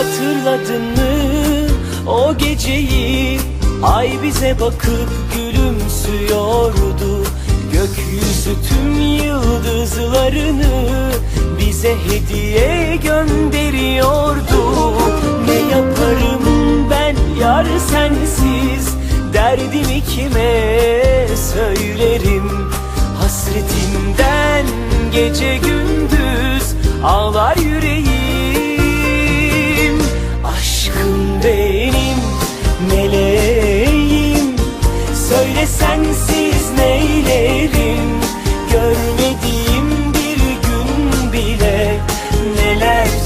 Hatırladın mı o geceyi? Ay bize bakıp gülümsüyordu. Gökyüzü tüm yıldızlarını Bize hediye gönderiyordu. Ne yaparım ben yar sensiz? Derdimi kime söylerim? Hasretinden gece gündüz Ağlar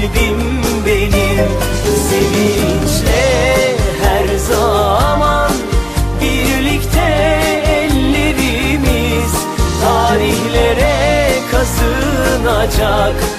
kalbim benim Sevinçle her zaman Birlikte ellerimiz Tarihlere kazınacak.